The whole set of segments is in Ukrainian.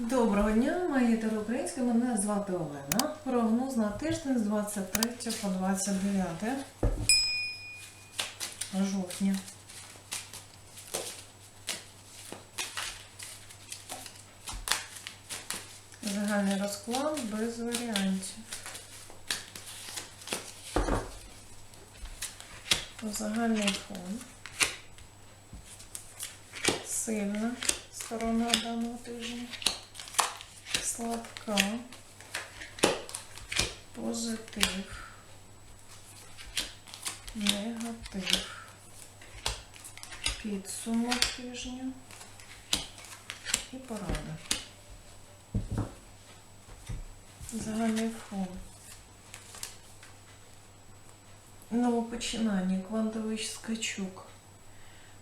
Доброго дня, мої українські. Мене звати Олена. Прогноз на тиждень з 23 по 29 жовтня. Загальний розклад без варіантів. Загальний фон. Сильна сторона даного тижня. Слабка. Позитив. Негатив. Підсумок тижня. І порада. Загальний фон. Новопочинання, квантовий скачок.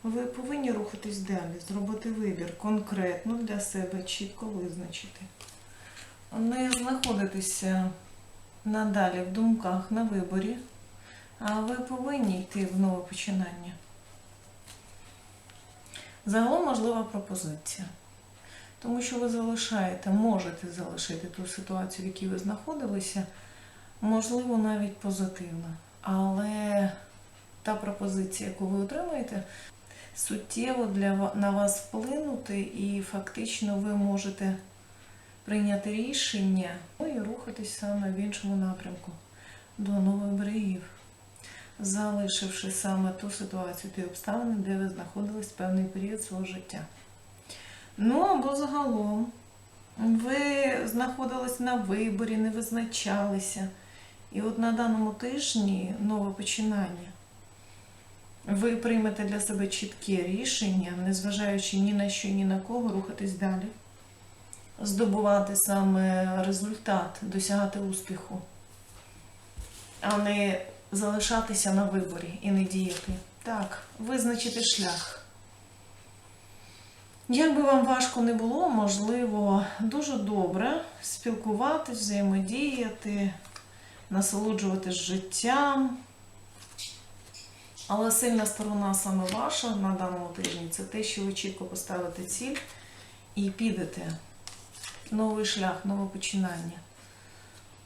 Ви повинні рухатись далі, зробити вибір конкретно для себе, чітко визначити. Не знаходитися надалі в думках на виборі, а ви повинні йти в нове починання. Загалом можлива пропозиція. Тому що ви залишаєте, можете залишити ту ситуацію, в якій ви знаходилися, можливо, навіть позитивно. Але та пропозиція, яку ви отримаєте, суттєво для на вас вплинути, і фактично ви можете прийняти рішення ну, і рухатись саме в іншому напрямку до нових берегів, залишивши саме ту ситуацію, ті обставини, де ви знаходились певний період свого життя. Ну або загалом ви знаходились на виборі, не визначалися. І от на даному тижні нове починання. Ви приймете для себе чітке рішення, незважаючи ні на що, ні на кого, рухатись далі, здобувати саме результат, досягати успіху, а не залишатися на виборі і не діяти. Так, визначити шлях. Як би вам важко не було, можливо, дуже добре спілкуватись, взаємодіяти, насолоджуватись життям. Але сильна сторона саме ваша на даному тижні це те, що ви чітко поставите ціль і підете. Новий шлях, нове починання.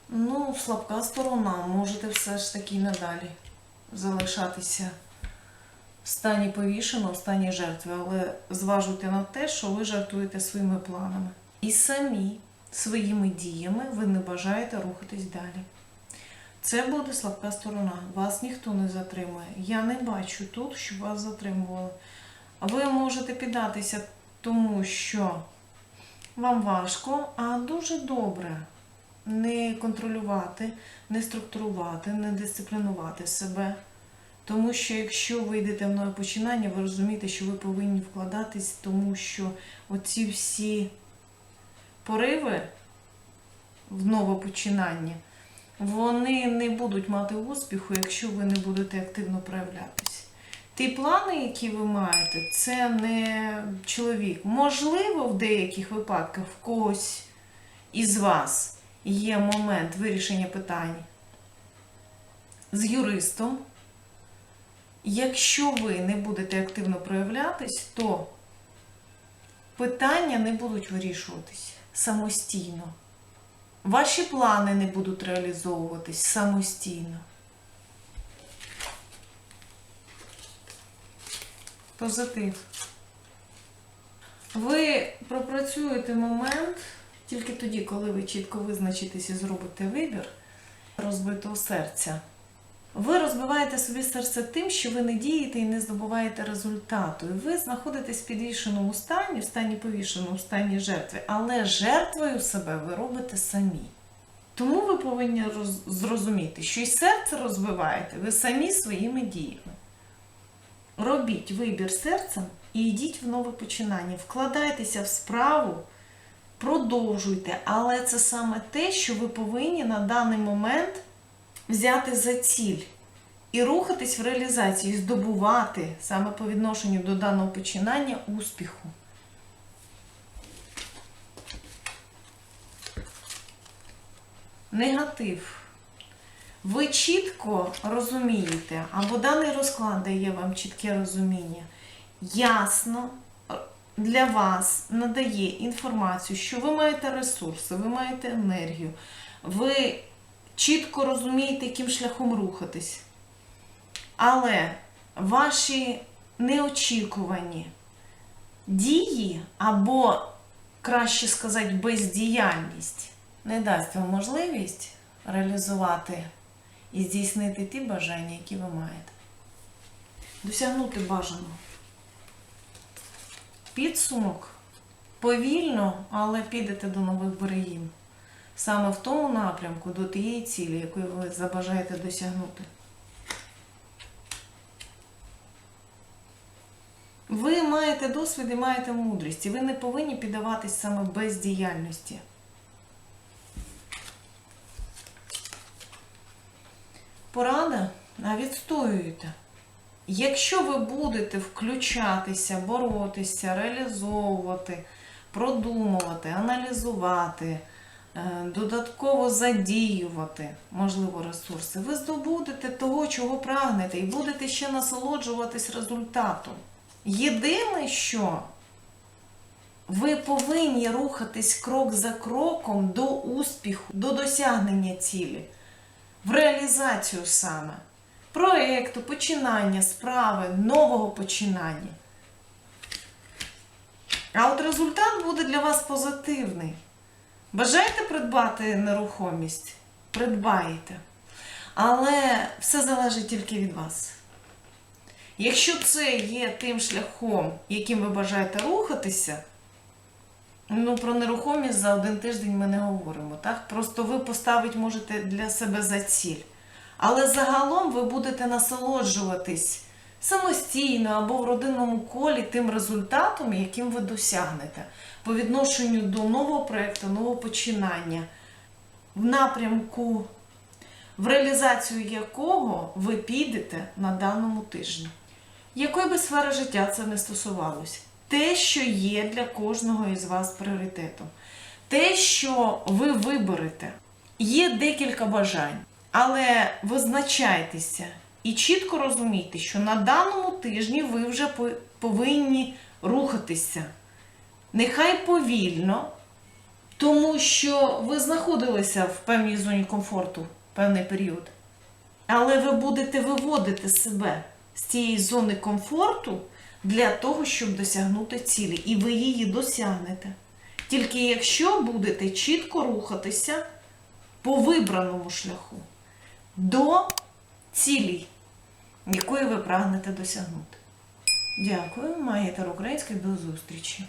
Ну, слабка сторона, можете все ж таки надалі залишатися в стані повішеного, в стані жертви, але зважуйте на те, що ви жартуєте своїми планами. І самі своїми діями ви не бажаєте рухатись далі. Це буде слабка сторона. Вас ніхто не затримує. Я не бачу тут, щоб вас затримували. Ви можете піддатися тому, що вам важко, а дуже добре не контролювати, не структурувати, не дисциплінувати себе. Тому що якщо ви йдете в нове починання, ви розумієте, що ви повинні вкладатись, тому що оці всі пориви в нове починання, вони не будуть мати успіху, якщо ви не будете активно проявлятися. Ті плани, які ви маєте, це не чоловік. Можливо, в деяких випадках в когось із вас є момент вирішення питань з юристом. Якщо ви не будете активно проявлятись, то питання не будуть вирішуватись самостійно. Ваші плани не будуть реалізовуватись самостійно. Позитив. Ви пропрацюєте момент тільки тоді, коли ви чітко визначитесь і зробите вибір розбитого серця. Ви розбиваєте собі серце тим, що ви не дієте і не здобуваєте результату. І ви знаходитесь в підвішеному стані, в стані повішеному, в стані жертви. Але жертвою себе ви робите самі. Тому ви повинні роз- зрозуміти, що і серце розбиваєте ви самі своїми діями. Робіть вибір серцем і йдіть в нове починання. Вкладайтеся в справу, продовжуйте, але це саме те, що ви повинні на даний момент взяти за ціль і рухатись в реалізації, здобувати саме по відношенню до даного починання успіху. Негатив. Ви чітко розумієте, або даний розклад дає вам чітке розуміння, ясно для вас надає інформацію, що ви маєте ресурси, ви маєте енергію, ви чітко розумієте, яким шляхом рухатись. Але ваші неочікувані дії або, краще сказати, бездіяльність не дасть вам можливість реалізувати і здійснити ті бажання, які ви маєте. Досягнути бажаного. Підсумок повільно, але підете до нових берегів. Саме в тому напрямку до тієї цілі, якої ви забажаєте досягнути. Ви маєте досвід і маєте мудрість, і ви не повинні піддаватись саме бездіяльності. Порада, відстоюєте. Якщо ви будете включатися, боротися, реалізовувати, продумувати, аналізувати, е, додатково задіювати, можливо, ресурси, ви здобудете того, чого прагнете, і будете ще насолоджуватись результатом. Єдине, що ви повинні рухатись крок за кроком до успіху, до досягнення цілі, в реалізацію саме проєкту, починання, справи, нового починання. А от результат буде для вас позитивний. Бажаєте придбати нерухомість? Придбаєте. Але все залежить тільки від вас. Якщо це є тим шляхом, яким ви бажаєте рухатися, ну про нерухомість за один тиждень ми не говоримо. Так? Просто ви поставити можете для себе за ціль. Але загалом ви будете насолоджуватись самостійно або в родинному колі тим результатом, яким ви досягнете по відношенню до нового проєкту, нового починання, в напрямку, в реалізацію якого ви підете на даному тижні. Якої би сфери життя це не стосувалося? Те, що є для кожного із вас пріоритетом. Те, що ви виберете. Є декілька бажань. Але визначайтеся і чітко розумійте, що на даному тижні ви вже повинні рухатися. Нехай повільно, тому що ви знаходилися в певній зоні комфорту певний період. Але ви будете виводити себе з цієї зони комфорту для того, щоб досягнути цілі. І ви її досягнете. Тільки якщо будете чітко рухатися по вибраному шляху до цілі, якої ви прагнете досягнути. Дякую, маєте український до зустрічі.